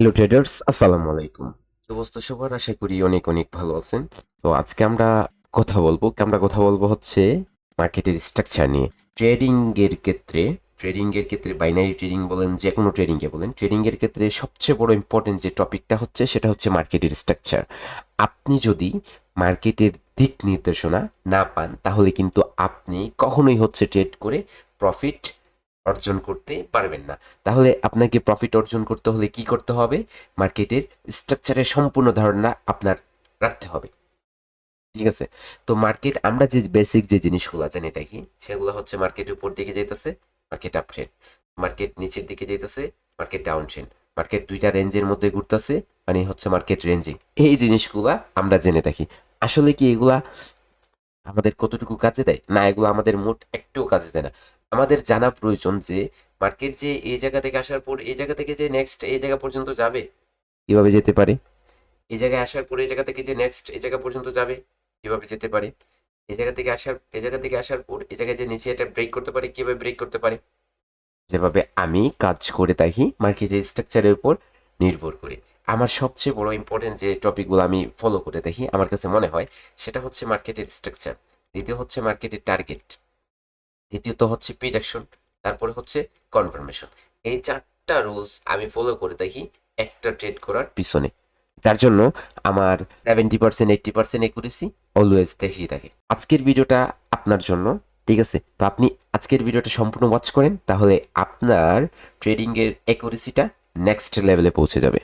Hello traders আসসালামু আলাইকুম অবস্থা সবার? আশা করি অনেক অনেক ভালো আছেন। তো আজকে আমরা কথা বলব। আমরা কথা বলব হচ্ছে মার্কেটের স্ট্রাকচার নিয়ে। ট্রেডিং এর ক্ষেত্রে ট্রেডিং এর ক্ষেত্রে বাইনারি ট্রেডিং বলেন যে কোনো ট্রেডিং এ বলেন ট্রেডিং এর ক্ষেত্রে সবচেয়ে বড় ইম্পর্টেন্ট যে টপিকটা হচ্ছে, সেটা হচ্ছে মার্কেটের স্ট্রাকচার আপনি যদি মার্কেটের দিক নির্দেশনা না পান, তাহলে কিন্তু আপনি কখনোই হচ্ছে ট্রেড করে প্রফিট অর্জন করতে পারবেন না। তাহলে আপনাকে প্রফিট অর্জন করতে হলে কি করতে হবে? মার্কেটের স্ট্রাকচারের সম্পূর্ণ ধারণা আপনার রাখতে হবে। ঠিক আছে? তো মার্কেট আমরা যে বেসিক যে জিনিসগুলো জানি, দেখি, সেগুলো হচ্ছে মার্কেট উপর দিকে যাইতেছে মার্কেট আপ ট্রেন্ড মার্কেট নিচের দিকে যাইতেছে মার্কেট ডাউন ট্রেন্ড মার্কেট দুইটা রেঞ্জের মধ্যে ঘুরতেছে মানে হচ্ছে মার্কেট রেঞ্জিং এই জিনিসগুলা আমরা জেনে থাকি। আসলে কি এগুলা আমাদের কতটুকু কাজে দেয়? না, এগুলো আমাদের মোট একটুও কাজে দেয় না। আমাদের জানা প্রয়োজন যে মার্কেট যে এই জায়গা থেকে আসার পর, এই জায়গা থেকে যে নেক্সট এই জায়গা পর্যন্ত যাবে, কীভাবে যেতে পারে? এই জায়গায় আসার পর, এই জায়গা থেকে যে নেক্সট এই জায়গা পর্যন্ত যাবে, কীভাবে যেতে পারে? এই জায়গা থেকে আসার, এই জায়গা থেকে আসার পর, এই জায়গায় যে নিচে এটা ব্রেক করতে পারে, কীভাবে ব্রেক করতে পারে? যেভাবে আমি কাজ করে থাকি মার্কেটের স্ট্রাকচারের উপর নির্ভর করে। আমার সবচেয়ে বড় ইম্পর্টেন্ট যে টপিকগুলো আমি ফলো করে দেখি আমার কাছে মনে হয়, সেটা হচ্ছে মার্কেটের স্ট্রাকচার দ্বিতীয় হচ্ছে মার্কেটের টার্গেট দ্বিতীয়ত হচ্ছে প্রিডাকশন তারপরে হচ্ছে কনফার্মেশন এই চারটা রুলস আমি ফলো করে দেখি একটা ট্রেড করার পিছনে। যার জন্য আমার seventy percent eighty percent accuracy always দেখিয়ে থাকে। আজকের ভিডিওটা আপনার জন্য, ঠিক আছে? তো আপনি আজকের ভিডিওটা সম্পূর্ণ ওয়াচ করেন, তাহলে আপনার ট্রেডিংয়ের একুরেসিটা নেক্সট লেভেলে পৌঁছে যাবে।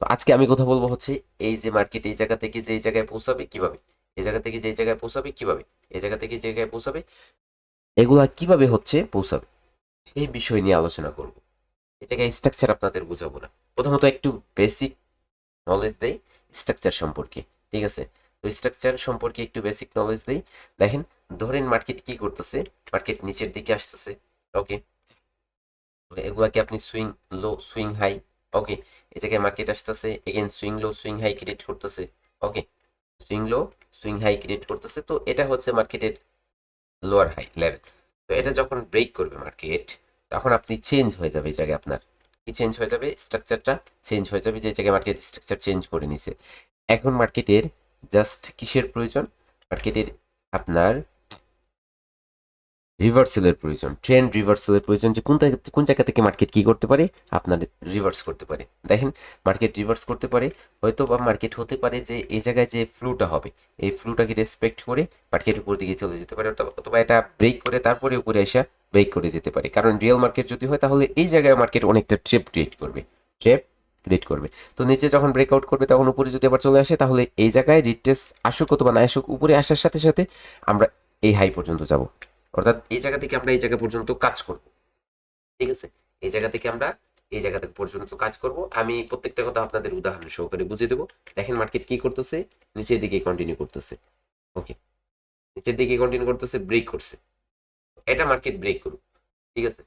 তো আজকে আমি কথা বলব হচ্ছে এই যে মার্কেট এই জায়গা থেকে যে জায়গায় পৌঁছাবে কীভাবে? এই জায়গা থেকে যে জায়গায় পৌঁছাবে কীভাবে? এই জায়গা থেকে যে জায়গায় পৌঁছাবে এগুলা কীভাবে হচ্ছে পৌঁছাবে? সেই বিষয় নিয়ে আলোচনা করব। এটাকে স্ট্রাকচার আপনাদের বোঝাবো না। প্রথমত একটু বেসিক নলেজ দেই স্ট্রাকচার সম্পর্কে, ঠিক আছে? তো স্ট্রাকচার সম্পর্কে একটু বেসিক নলেজ দেই। দেখেন, ধরেন মার্কেট কি করতেছে? মার্কেট নিচের দিকে আসতেছে ওকে এগুলাকে আপনি swing low swing high okay জায়গায় মার্কেট আসতেছে again swing low swing high create করতেছে okay swing low swing high create করতেছে, তো এটা হচ্ছে মার্কেটের লোয়ার হাই লেভেল তো এটা যখন ব্রেক করবে মার্কেট তখন আপনি চেঞ্জ হয়ে যাবে এই জায়গায় আপনার। কি চেঞ্জ হয়ে যাবে স্ট্রাকচারটা চেঞ্জ হয়ে যাবে, যে জায়গায় মার্কেট স্ট্রাকচার চেঞ্জ করে নিছে। এখন মার্কেটের জাস্ট কিসের প্রয়োজন? মার্কেটের আপনার রিভার্সালের প্রয়োজন। ট্রেন্ড রিভার্সেলের প্রয়োজন যে কোন জায়গা কোন জায়গা থেকে মার্কেট কি করতে পারে, আপনার রিভার্স করতে পারে। দেখেন মার্কেট রিভার্স করতে পারে হয়তো বা মার্কেট হতে পারে যে এই জায়গায় যে ফ্লুটা হবে, এই ফ্লুটাকে রেসপেক্ট করে মার্কেট উপর দিকে চলে যেতে পারে, অথবা- এটা ব্রেক করে তারপরে উপরে এসে ব্রেক করে যেতে পারে। কারণ রিয়েল মার্কেট যদি হয়, তাহলে এই জায়গায় মার্কেট অনেকটা ট্রেপ ক্রিয়েট করবে ট্রেপ ক্রিয়েট করবে। তো নিচে যখন ব্রেকআউট করবে, তখন উপরে যদি আবার চলে আসে, তাহলে এই জায়গায় রিটেস আসুক অথবা না আসুক, উপরে আসার সাথে সাথে আমরা এই হাই পর্যন্ত যাব। অর্থাৎ এই জায়গা থেকে আমরা এই জায়গা পর্যন্ত কাজ করব। ঠিক আছে? এই জায়গা থেকে আমরা এই জায়গা থেকে পর্যন্ত কাজ করব। আমি প্রত্যেকটা কথা আপনাদের উদাহরণ সহকারে বুঝিয়ে দেবো। দেখেন মার্কেট কি করতেছে? নিচের দিকে কন্টিনিউ করতেছে। ওকে নিচের দিকে কন্টিনিউ করতেছে ব্রেক করছে। এটা মার্কেট ব্রেক করুক। ঠিক আছে?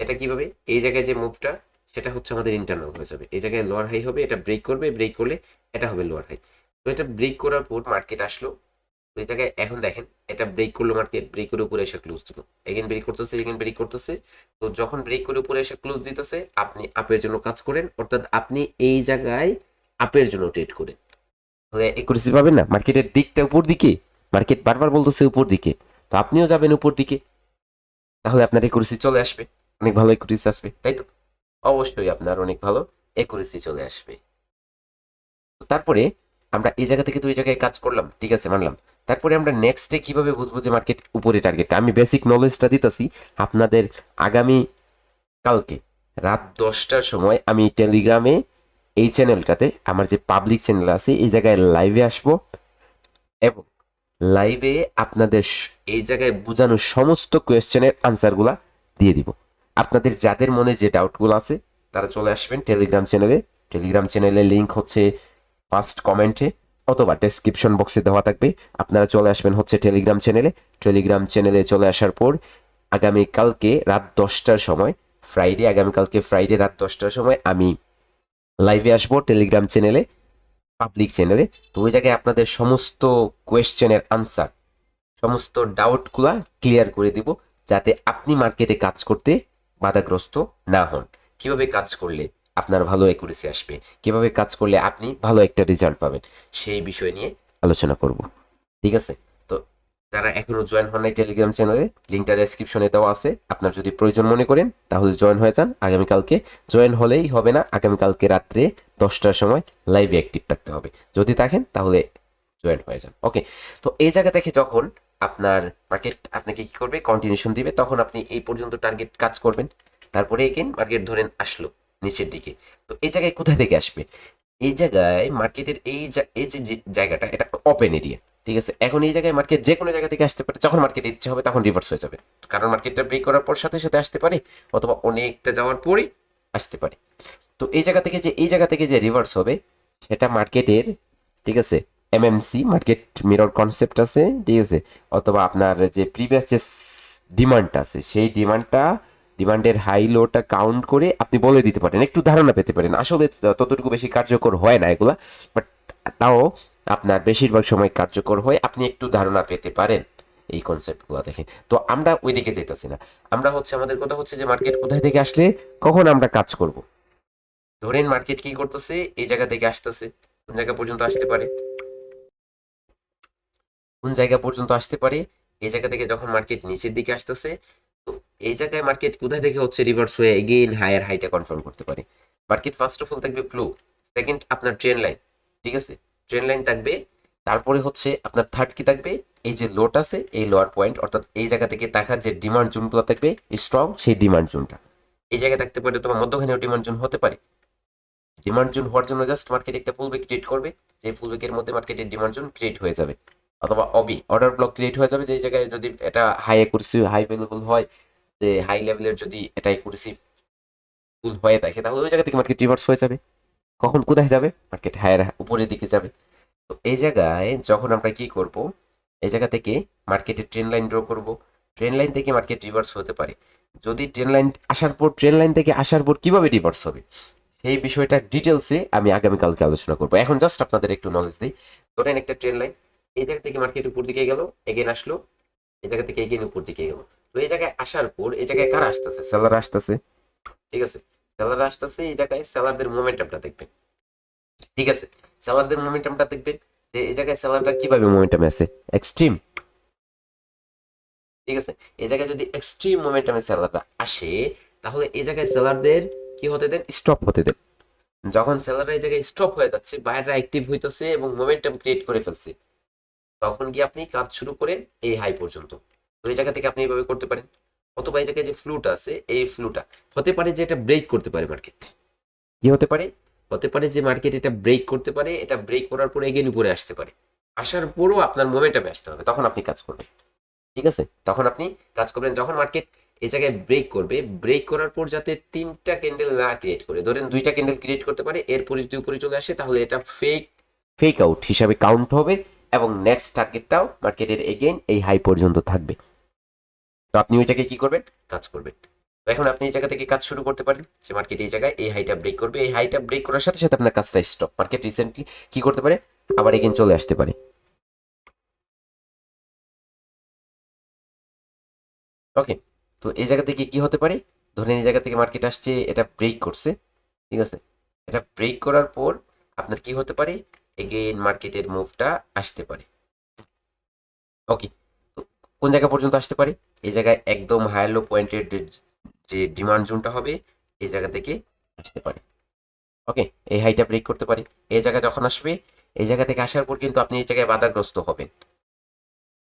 এটা কীভাবে? এই জায়গায় যে মুভটা সেটা হচ্ছে আমাদের ইন্টারনাল হয়ে যাবে। এই জায়গায় লোয়ার হাই হবে, এটা ব্রেক করবে ব্রেক করলে এটা হবে লোয়ার হাই তো এটা ব্রেক করার পর মার্কেট আসলো। ওই জায়গায় এখন দেখেন, এটা ব্রেক করল মার্কেট ব্রেক করে উপরে এসে ক্লোজ দিল। এগেন ব্রেক করতেছে এগেন ব্রেক করতেছে। তো যখন ব্রেক করে উপরে এসে ক্লোজ দিতেছে, আপনি আপের জন্য কাজ করেন, অর্থাৎ আপনি এই জায়গায় আপের জন্য ট্রেড করেন। তাহলে একুরেসি পাবেন না? মার্কেটের দিকটা উপর দিকে? মার্কেট বারবার বলতেছে উপর দিকে। তো আপনিও যাবেন উপর দিকে। তাহলে আপনার একুরেসি চলে আসবে। অনেক ভালো একুরেসি আসবে, তাই তো? অবশ্যই আপনার অনেক ভালো একুরেসি চলে আসবে। তারপরে আমরা এই জায়গা থেকে তো এই জায়গায় কাজ করলাম, ঠিক আছে, মানলাম। তারপরে আমরা নেক্সট ডে কীভাবে বুঝব যে মার্কেট উপরে টার্গেট আমি বেসিক নলেজটা দিতেছি আপনাদের আগামী কালকে। রাত দশটার সময় আমি টেলিগ্রামে এই চ্যানেলটাতে আমার যে পাবলিক চ্যানেল আছে, এই জায়গায় লাইভে আসব এবং লাইভে আপনাদের এই জায়গায় বোঝানো সমস্ত কোয়েশ্চেনের আনসারগুলা দিয়ে দিব। আপনাদের যাদের মনে যে ডাউটগুলো আছে, তারা চলে আসবেন টেলিগ্রাম চ্যানেলে টেলিগ্রাম চ্যানেলের লিঙ্ক হচ্ছে ফার্স্ট কমেন্টে অথবা ডেসক্রিপশন বক্সে দেওয়া থাকবে। আপনারা চলে আসবেন হচ্ছে টেলিগ্রাম চ্যানেলে টেলিগ্রাম চ্যানেলে চলে আসার পর আগামী কালকে রাত দশটার সময় ফ্রাইডে আগামীকালকে ফ্রাইডে রাত দশটার সময় আমি লাইভে আসব টেলিগ্রাম চ্যানেলে পাবলিক চ্যানেলে তো ওই জায়গায় আপনাদের সমস্ত কোয়েশ্চেনের আনসার সমস্ত ডাউটগুলা ক্লিয়ার করে দিব, যাতে আপনি মার্কেটে কাজ করতে বাধাগ্রস্ত না হন। কীভাবে কাজ করলে আপনার ভালো একুরেসি আসবে। কীভাবে কাজ করলে আপনি ভালো একটা রেজাল্ট পাবেন, সেই বিষয় নিয়ে আলোচনা করব। ঠিক আছে? তো যারা এখনও জয়েন হন নাই টেলিগ্রাম চ্যানেলে লিঙ্কটা ডেসক্রিপশনে দেওয়া আছে। আপনার যদি প্রয়োজন মনে করেন, তাহলে জয়েন হয়ে যান। আগামীকালকে জয়েন হলেই হবে না। আগামীকালকে রাত্রে দশটার সময় লাইভে অ্যাক্টিভ থাকতে হবে। যদি থাকেন, তাহলে জয়েন হয়ে যান। ওকে তো এই জায়গা থেকে যখন আপনার মার্কেট আপনাকে কি করবে? কন্টিনিউশন দিবে, তখন আপনি এই পর্যন্ত টার্গেট কাজ করবেন। তারপরে এগেন মার্কেট ধরেন আসলো। নিচের দিকে। তো এই জায়গায় কোথায় থেকে আসবে? এই জায়গায় মার্কেটের এই এই যে জায়গাটা, এটা ওপেন এরিয়া ঠিক আছে? এখন এই জায়গায় মার্কেট যে কোনো জায়গা থেকে আসতে পারে, যখন মার্কেট ইচ্ছে হবে তখন রিভার্স হয়ে যাবে। কারণ মার্কেটটা ব্রেক করার পর সাথে সাথে আসতে পারে, অথবা অনেকটা যাওয়ার পরে আসতে পারে। তো এই জায়গা থেকে যে, এই জায়গা থেকে যে রিভার্স হবে, সেটা মার্কেটের ঠিক আছে? এমএমসি মার্কেট মিরর কনসেপ্ট আছে, ঠিক আছে? অথবা আপনার যে প্রিভিয়াস যে ডিমান্ডটা আছে, সেই ডিমান্ডটা ডিমান্ডের হাই লোটা কাউন্ট করে আপনি বলে দিতে পারেন, একটু ধারণা পেতে পারেন। আসলে ততটুকু বেশি কার্যকর হয় না এগুলা বাট তাও আপনার বেশিরভাগ সময় কার্যকর হয়, আপনি একটু ধারণা পেতে পারেন এই কনসেপ্টগুলো দেখেন তো আমরা ওইদিকে যেতেছি না। আমরা হচ্ছে, আমাদের কথা হচ্ছে যে মার্কেট কোথায় থেকে আসলে কখন আমরা কাজ করব। ধরেন মার্কেট কি করতেছে, এই জায়গা থেকে আসতেছে, কোন জায়গা পর্যন্ত আসতে পারে? কোন জায়গা পর্যন্ত আসতে পারে? এই জায়গা থেকে যখন মার্কেট নিচের দিকে আসতেছে, তো এই জায়গায় মার্কেট কোথায় থেকে হচ্ছে রিভার্স হয়ে এগেইন হায়ার হাইটা কনফার্ম করতে পারে। মার্কেট ফার্স্ট অফ অল থাকবে ফ্লো সেকেন্ড আপনার ট্রেন লাইন ঠিক আছে? ট্রেন লাইন থাকবে, তারপরে হচ্ছে আপনার থার্ড কি থাকবে? এই যে লোট আছে, এই লোয়ার পয়েন্ট অর্থাৎ এই জায়গা থেকে থাকা যে ডিমান্ড জোনগুলো থাকবে স্ট্রং সেই ডিমান্ড জোনটা এই জায়গায় থাকতে পারে তোমার মধ্যখানেও ডিমান্ড জোন হতে পারে। ডিমান্ড জোন হওয়ার জন্য জাস্ট মার্কেট একটা পুলবেক ক্রিয়েট করবে, যে পুলবেকের মধ্যে মার্কেটের ডিমান্ড জোন ক্রিয়েট হয়ে যাবে। অথবা অবি অর্ডার ব্লক ক্রিয়েট হয়ে যাবে যে জায়গায় যদি এটা হাই একুরেসি হাই ভ্যালুবল হয়, যে হাই লেভেলের যদি এটা একুরেসি ফুল হয়ে থাকে, তাহলে ওই জায়গা থেকে মার্কেট রিভার্স হয়ে যাবে। কখন কোথায় যাবে? মার্কেট হায়ার উপরের দিকে যাবে। তো এই জায়গায় যখন আমরা কি করব? এই জায়গা থেকে মার্কেটের ট্রেন লাইন ড্র করব। ট্রেন লাইন থেকে মার্কেট রিভার্স হতে পারে। যদি ট্রেন লাইন আসার পর ট্রেন লাইন থেকে আসার পর কীভাবে রিভার্স হবে? সেই বিষয়টা ডিটেলসে আমি আগামীকালকে আলোচনা করব। এখন জাস্ট আপনাদের একটু নলেজ দিই। ধরেন একটা ট্রেন লাইন এই জায়গা থেকে মার্কেট উপর দিকে গেল এগেন আসলো এই জায়গা থেকে এগেন উপর দিকে গেল। তো এই জায়গায় আসার পর এই জায়গায় কারা আসতেছে? সেলার আসতেছে। ঠিক আছে? সেলার আসতেছে এই জায়গায় সেলারদের মোমেন্টামটা দেখবেন। ঠিক আছে? সেলারদের মোমেন্টামটা দেখবেন যে এই জায়গায় সেলাররা কীভাবে মোমেন্টামে আছে? এক্সট্রিম ঠিক আছে? এই জায়গায় যদি এক্সট্রিম মোমেন্টামে সেলাররা আসে তাহলে এই জায়গায় সেলারদের কি হতে দেন? স্টপ হতে দেন। যখন সেলাররা এই জায়গায় স্টপ হয়ে যাচ্ছে বাইরেরা অ্যাক্টিভ হইতেছে এবং মোমেন্টাম ক্রিয়েট করে ফেলছে। তখন গিয়ে আপনি কাজ শুরু করেন এই হাই পর্যন্ত। তো এই জায়গা থেকে আপনি এইভাবে করতে পারেন। অথবা এই জায়গায় যে ফ্লুটা আছে, এই ফ্লুটা হতে পারে যে এটা ব্রেক করতে পারে মার্কেট কি হতে পারে? হতে পারে যে মার্কেট এটা ব্রেক করতে পারে, এটা ব্রেক করার পরে এগেন উপরে আসতে পারে। আসার পরও আপনার মোমেন্টামে আসতে হবে। তখন আপনি কাজ করবেন। ঠিক আছে? তখন আপনি কাজ করবেন। যখন মার্কেট এই জায়গায় ব্রেক করবে ব্রেক করার পর যাতে তিনটা ক্যান্ডেল না ক্রিয়েট করে, ধরেন দুইটা ক্যান্ডেল ক্রিয়েট করতে পারে, এরপরে যদি উপরে চলে আসে, তাহলে এটা ফেক ফেক আউট হিসাবে কাউন্ট হবে। এবং নেক্সট টার্গেটটাও মার্কেটের এগেইন এই হাই পর্যন্ত থাকবে। তো আপনি ওই জায়গায় কি করবেন? কাজ করবেন। তো এখন আপনি এই জায়গা থেকে কাজ শুরু করতে পারেন যে মার্কেট এই জায়গায় এই হাইটা ব্রেক করবে। এই হাইটা ব্রেক করার সাথে সাথে আপনার কাজটা স্টপ মার্কেট রিসেন্টলি কি করতে পারে? আবার এগেইন চলে আসতে পারে। ওকে তো এই জায়গা থেকে কি হতে পারে? ধরেন এই জায়গা থেকে মার্কেট আসছে, এটা ব্রেক করছে। ঠিক আছে? এটা ব্রেক করার পর আপনার কি হতে পারে? এগেইন মার্কেটের মুভটা আসতে পারে। ওকে কোন জায়গা পর্যন্ত আসতে পারে? এই জায়গায় একদম হায়ার লো পয়েন্টের যে ডিমান্ড জোনটা হবে, এই জায়গা থেকে আসতে পারে। ওকে এই হাইটা ব্রেক করতে পারে। এই জায়গায় যখন আসবে, এই জায়গা থেকে আসার পর কিন্তু আপনি এই জায়গায় বাধাগ্রস্ত হবেন।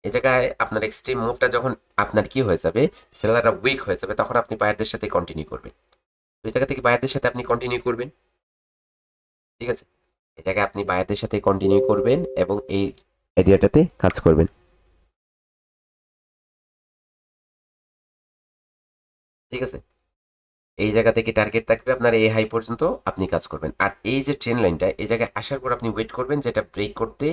এই জায়গায় আপনার এক্সট্রিম মুভটা যখন আপনার কি হয়ে যাবে সেলাররা উইক হয়ে যাবে, তখন আপনি বায়ারদের সাথে কন্টিনিউ করবেন। ওই জায়গা থেকে বায়ারদের সাথে আপনি কন্টিনিউ করবেন। ঠিক আছে? জায়গায় আপনি বায়ারদের সাথে কন্টিনিউ করবেন এবং এই এরিয়াটাতে কাজ করবেন। ঠিক আছে? এই জায়গা থেকে টার্গেট থাকবে আপনার এই হাই পর্যন্ত আপনি কাজ করবেন। আর এই যে ট্রেন লাইনটা এই জায়গায় আসার পর আপনি ওয়েট করবেন, যেটা ব্রেক করতে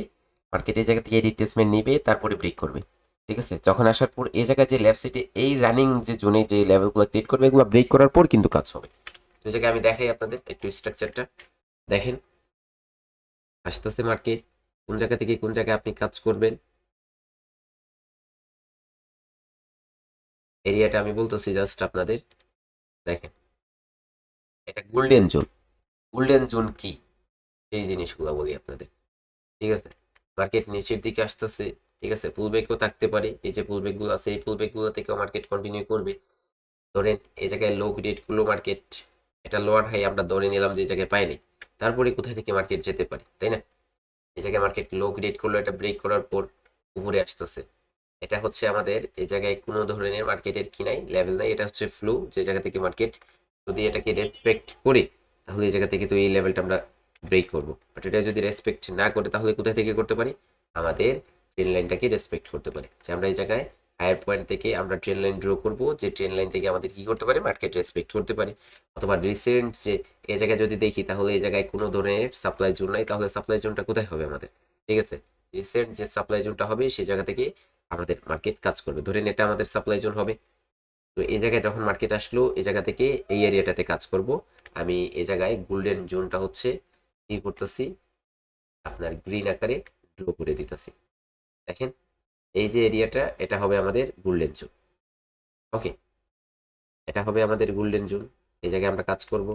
মার্কেট এই জায়গা থেকে রিট্রেসমেন্ট নেবে, তারপরে ব্রেক করবে। ঠিক আছে? যখন আসার পর এই জায়গায় যে লেফট সাইডে এই রানিং যে জোনে যে লেভেলগুলো ক্রিয়েট করবে, এগুলো ব্রেক করার পর কিন্তু কাজ হবে। তো এই জায়গায় আমি দেখাই আপনাদের একটু স্ট্রাকচারটা দেখেন আসতেছে মার্কেট, কোন জায়গা থেকে কোন জায়গায় আপনি কাজ করবেন। এরিয়াটা আমি বলতেছি জাস্ট আপনাদের, দেখেন। এটা গোল্ডেন জোন গোল্ডেন জোন কি? এই জিনিসগুলো বলি আপনাদের। ঠিক আছে? মার্কেট নিচের দিকে আসতেছে, ঠিক আছে? পুলব্যাকও থাকতে পারে। এই যে পুলব্যাকগুলো আছে, এই পুলব্যাকগুলো থেকেও মার্কেট কন্টিনিউ করবে। ধরেন, এই জায়গায় লো গুলো মার্কেট এটা লোয়ার হাই আমরা ধরে নিলাম যে জায়গায় পাইনি। তারপরে কোথায় থেকে মার্কেট যেতে পারে, তাই না? এই জায়গায় মার্কেট লো গ্রেড করল, এটা ব্রেক করার পর উপরে আসতেছে। এটা হচ্ছে আমাদের এই জায়গায় কোনো ধরনের মার্কেটের কি নাই লেভেল নাই, এটা হচ্ছে ফ্লো যে জায়গা থেকে মার্কেট যদি এটাকে রেসপেক্ট করে, তাহলে এই জায়গা থেকে তো এই লেভেলটা আমরা ব্রেক করব। বাট এটা যদি রেসপেক্ট না করে, তাহলে কোথায় থেকে করতে পারি? আমাদের ট্রেন লাইনটাকে রেসপেক্ট করতে পারি। যে আমরা এই জায়গায় হায়ার পয়েন্ট থেকে আমরা ট্রেন লাইন ড্র করব। যে ট্রেন লাইন থেকে আমাদের কি করতে পারে? মার্কেট রেসপেক্ট করতে পারে। অথবা রিসেন্ট যে এই জায়গায় যদি দেখি, তাহলে এই জায়গায় কোনো ধরনের সাপ্লাই জোন নাই। তাহলে সাপ্লাই জোনটা কোথায় হবে আমাদের? ঠিক আছে? রিসেন্ট যে সাপ্লাই জোনটা হবে সেই জায়গা থেকে আমাদের মার্কেট কাজ করবে। ধরেন এটা আমাদের সাপ্লাই জোন হবে। তো এই জায়গায় যখন মার্কেট আসলো, এই জায়গা থেকে এই এরিয়াটাতে কাজ করব। আমি এই জায়গায় গোল্ডেন জোনটা হচ্ছে কি করতেছি? আপনার গ্রিন আকারে ড্র করে দিতেছি। দেখেন? এই যে এরিয়াটা, এটা হবে আমাদের গোল্ডেন জোন ওকে এটা হবে আমাদের গোল্ডেন জোন এই জায়গায় আমরা কাজ করব।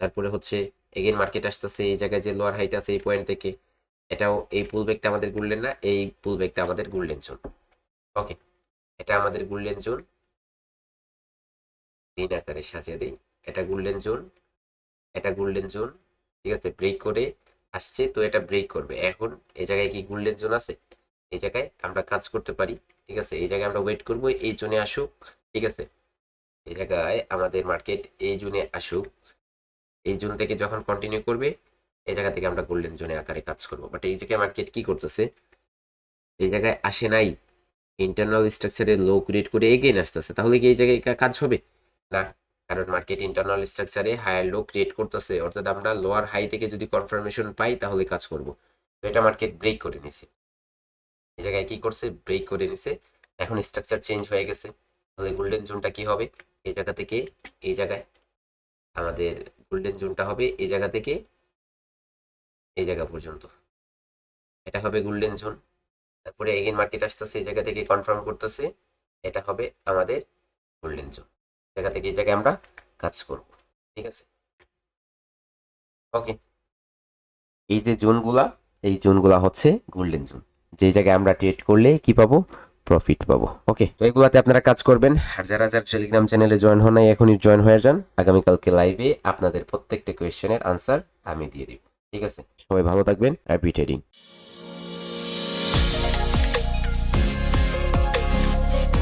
তারপরে হচ্ছে এগেন মার্কেট আসতেছে, এই জায়গায় যে লোয়ার হাইট আছে এই পয়েন্ট থেকে। এটাও এই পুল ব্যাগটা আমাদের গোল্ডেন না, এই পুল ব্যাগটা আমাদের গোল্ডেন জোন ওকে এটা আমাদের গোল্ডেন জোন তিন আকারে সাজিয়ে দিই এটা গোল্ডেন জোন এটা গোল্ডেন জোন ঠিক আছে? ব্রেক করে আসছে, তো এটা ব্রেক করবে। এখন এই জায়গায় কি গোল্ডেন জোন আছে? এই জায়গায় আমরা কাজ করতে পারি, ঠিক আছে? এই জায়গায় আমরা ওয়েট করব, এই জোনে আসুক, ঠিক আছে? এই জায়গায় আমাদের মার্কেট এই জোনে আসুক। এই জোন থেকে যখন কন্টিনিউ করবে, এই জায়গা থেকে আমরা গোল্ডেন জোনে আকারে কাজ করব। বাট এই জায়গায় মার্কেট কি করতেছে? এই জায়গায় আসে নাই। ইন্টারনাল স্ট্রাকচারে লো ক্রিয়েট করে এগেইন আসতেছে। তাহলে কি এই জায়গায় কাজ হবে? না। কারণ মার্কেট ইন্টারনাল স্ট্রাকচারে হায়ার লো ক্রিয়েট করতেছে, অর্থাৎ আমরা লোয়ার হাই থেকে যদি কনফার্মেশন পাই তাহলে কাজ করব। তো এটা মার্কেট ব্রেক করে নিছে। এই জায়গায় কি করছে? ব্রেক করে নিছে। এখন স্ট্রাকচার চেঞ্জ হয়ে গেছে। তাহলে গোল্ডেন জোনটা কি হবে? এই জায়গা থেকে এই জায়গায়। আমাদের গোল্ডেন জোনটা হবে এই জায়গা থেকে এই জায়গা পর্যন্ত। এটা হবে গোল্ডেন জোন তারপরে এগেন মার্কেট আসতেছে এই জায়গা থেকে কনফার্ম করতেছে। এটা হবে আমাদের গোল্ডেন জোন জায়গা থেকে এই জায়গায় আমরা কাজ করব, ঠিক আছে? ওকে এই যে জোনগুলা, এই জোনগুলা হচ্ছে গোল্ডেন জোন। যে জায়গায় আমরা ট্রেড করলে কি পাবো? প্রফিট পাবো। ওকে তো এগুলাতে আপনারা কাজ করবেন। আর যারা যারা টেলিগ্রাম চ্যানেলে জয়েন হন নাই, এখনই জয়েন হয়ে যান। আগামীকালকে লাইভে আপনাদের প্রত্যেকটা কোয়েশ্চেনের আনসার আমি দিয়ে দিব। ঠিক আছে? সবাই ভালো থাকবেন হ্যাপি ট্রেডিং